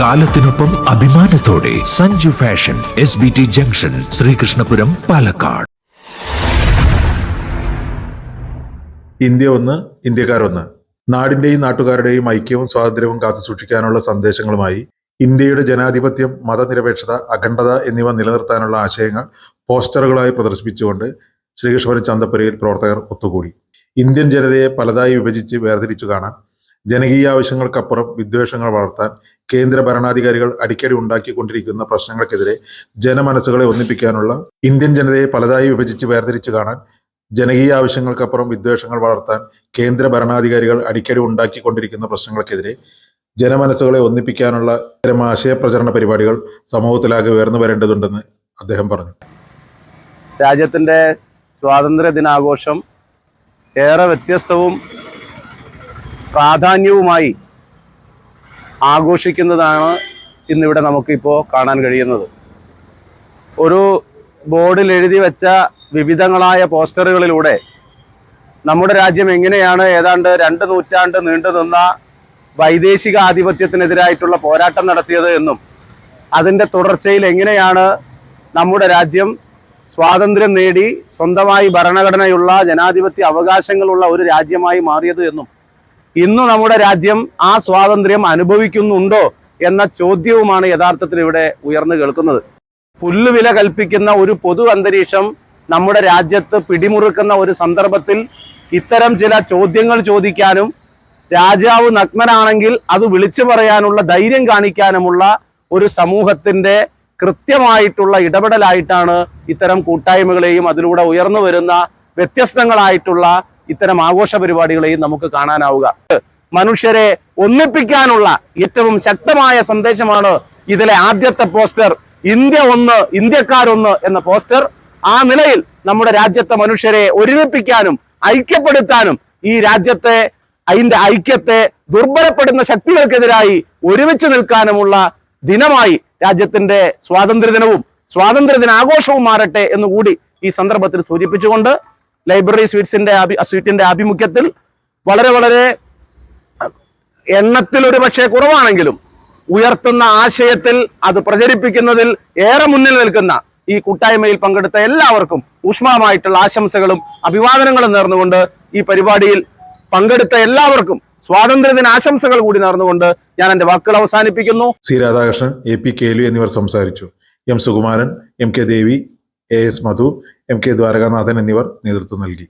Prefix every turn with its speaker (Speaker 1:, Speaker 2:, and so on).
Speaker 1: കാലത്തിനൊപ്പം അഭിമാനത്തോടെ Sanju fashion S B T junction Sreekrishnapuram Palakkad.
Speaker 2: India ഒന്ന് ഇന്ത്യക്കാരൊന്ന് നാടിന്റെയും നാട്ടുകാരുടെയും ഐക്യവും സ്വാതന്ത്ര്യവും കാത്തുസൂക്ഷിക്കാനുള്ള സന്ദേശങ്ങളുമായി ഇന്ത്യയുടെ ജനാധിപത്യം മതനിരപേക്ഷത അഖണ്ഡത എന്നിവ നിലനിർത്താനുള്ള ആശയങ്ങൾ പോസ്റ്ററുകളായി പ്രദർശിപ്പിച്ചുകൊണ്ട് ശ്രീകൃഷ്ണപുരം ചന്തപ്പുരയിൽ പ്രവർത്തകർ ഒത്തുകൂടി. ഇന്ത്യൻ ജനതയെ പലതായി വിഭജിച്ച് വേർതിരിച്ചു കാണാൻ ജനകീയ ആവശ്യങ്ങൾക്കപ്പുറം വിദ്വേഷങ്ങൾ വളർത്താൻ കേന്ദ്ര ഭരണാധികാരികൾ അടിക്കടി ഉണ്ടാക്കിക്കൊണ്ടിരിക്കുന്ന പ്രശ്നങ്ങൾക്കെതിരെ ജനമനസ്സുകളെ ഒന്നിപ്പിക്കാനുള്ള ഇന്ത്യൻ ജനതയെ പലതായി വിഭജിച്ച് വേർതിരിച്ചു കാണാൻ ജനകീയ ആവശ്യങ്ങൾക്കപ്പുറം വിദ്വേഷങ്ങൾ വളർത്താൻ കേന്ദ്ര ഭരണാധികാരികൾ അടിക്കടി ഉണ്ടാക്കിക്കൊണ്ടിരിക്കുന്ന പ്രശ്നങ്ങൾക്കെതിരെ ജനമനസ്സുകളെ ഒന്നിപ്പിക്കാനുള്ള ഇത്തരം ആശയപ്രചരണ പരിപാടികൾ സമൂഹത്തിലാകെ ഉയർന്നു വരേണ്ടതുണ്ടെന്ന് അദ്ദേഹം പറഞ്ഞു.
Speaker 3: രാജ്യത്തിന്റെ സ്വാതന്ത്ര്യ ദിനാഘോഷം ഏറെ വ്യത്യസ്തവും പ്രാധാന്യവുമായി ആഘോഷിക്കുന്നതാണ് ഇന്നിവിടെ നമുക്കിപ്പോൾ കാണാൻ കഴിയുന്നത്. ഒരു ബോർഡിൽ എഴുതി വെച്ച വിവിധങ്ങളായ പോസ്റ്ററുകളിലൂടെ നമ്മുടെ രാജ്യം എങ്ങനെയാണ് ഏതാണ്ട് രണ്ട് നൂറ്റാണ്ട് നീണ്ടു നിന്ന വൈദേശിക ആധിപത്യത്തിനെതിരായിട്ടുള്ള പോരാട്ടം നടത്തിയത് എന്നും അതിന്റെ തുടർച്ചയിൽ എങ്ങനെയാണ് നമ്മുടെ രാജ്യം സ്വാതന്ത്ര്യം നേടി സ്വന്തമായി ഭരണഘടനയുള്ള ജനാധിപത്യ അവകാശങ്ങളുള്ള ഒരു രാജ്യമായി മാറിയത് എന്നും ഇന്ന് നമ്മുടെ രാജ്യം ആ സ്വാതന്ത്ര്യം അനുഭവിക്കുന്നുണ്ടോ എന്ന ചോദ്യവുമാണ് യഥാർത്ഥത്തിൽ ഇവിടെ ഉയർന്നു കേൾക്കുന്നത്. പുല്ലുവില കൽപ്പിക്കുന്ന ഒരു പൊതു അന്തരീക്ഷം നമ്മുടെ രാജ്യത്ത് പിടിമുറുക്കുന്ന ഒരു സന്ദർഭത്തിൽ ഇത്തരം ചില ചോദ്യങ്ങൾ ചോദിക്കാനും രാജാവ് നഗ്നനാണെങ്കിൽ അത് വിളിച്ചു പറയാനുള്ള ധൈര്യം കാണിക്കാനുമുള്ള ഒരു സമൂഹത്തിന്റെ കൃത്യമായിട്ടുള്ള ഇടപെടലായിട്ടാണ് ഇത്തരം കൂട്ടായ്മകളെയും അതിലൂടെ ഉയർന്നു വരുന്ന വ്യത്യസ്തങ്ങളായിട്ടുള്ള ഇത്തരം ആഘോഷ പരിപാടികളെയും നമുക്ക് കാണാനാവുക. മനുഷ്യരെ ഒന്നിപ്പിക്കാനുള്ള ഏറ്റവും ശക്തമായ സന്ദേശമാണ് ഇതിലെ ആദ്യത്തെ പോസ്റ്റർ ഇന്ത്യ ഒന്ന് ഇന്ത്യക്കാരൊന്ന് എന്ന പോസ്റ്റർ. ആ നിലയിൽ നമ്മുടെ രാജ്യത്തെ മനുഷ്യരെ ഒരുമിപ്പിക്കാനും ഐക്യപ്പെടുത്താനും ഈ രാജ്യത്തെ അതിന്റെ ഐക്യത്തെ ദുർബലപ്പെടുന്ന ശക്തികൾക്കെതിരായി ഒരുമിച്ച് നിൽക്കാനുമുള്ള ദിനമായി രാജ്യത്തിന്റെ സ്വാതന്ത്ര്യ ദിനവും സ്വാതന്ത്ര്യ ദിനാഘോഷവും മാറട്ടെ എന്നുകൂടി ഈ സന്ദർഭത്തിൽ സൂചിപ്പിച്ചുകൊണ്ട് ലൈബ്രറി സ്വീറ്റ്സിന്റെ സ്വീറ്റിന്റെ ആഭിമുഖ്യത്തിൽ വളരെ വളരെ എണ്ണത്തിൽ ഒരു പക്ഷേ കുറവാണെങ്കിലും ഉയർത്തുന്ന ആശയത്തിൽ അത് പ്രചരിപ്പിക്കുന്നതിൽ ഏറെ മുന്നിൽ നിൽക്കുന്ന ഈ കൂട്ടായ്മയിൽ പങ്കെടുത്ത എല്ലാവർക്കും ഊഷ്മളമായിട്ടുള്ള ആശംസകളും അഭിവാദനങ്ങളും നേർന്നുകൊണ്ട് ഈ പരിപാടിയിൽ പങ്കെടുത്ത എല്ലാവർക്കും സ്വാതന്ത്ര്യദിന ആശംസകൾ കൂടി നേർന്നുകൊണ്ട് ഞാൻ എന്റെ വാക്കുകൾ അവസാനിപ്പിക്കുന്നു.
Speaker 2: C Radhakrishnan A P Kelu എന്നിവർ സംസാരിച്ചു. M Sukumaran M K Devi A S Madhu M K Dwarakanathan എന്നിവർ നേതൃത്വം നൽകി.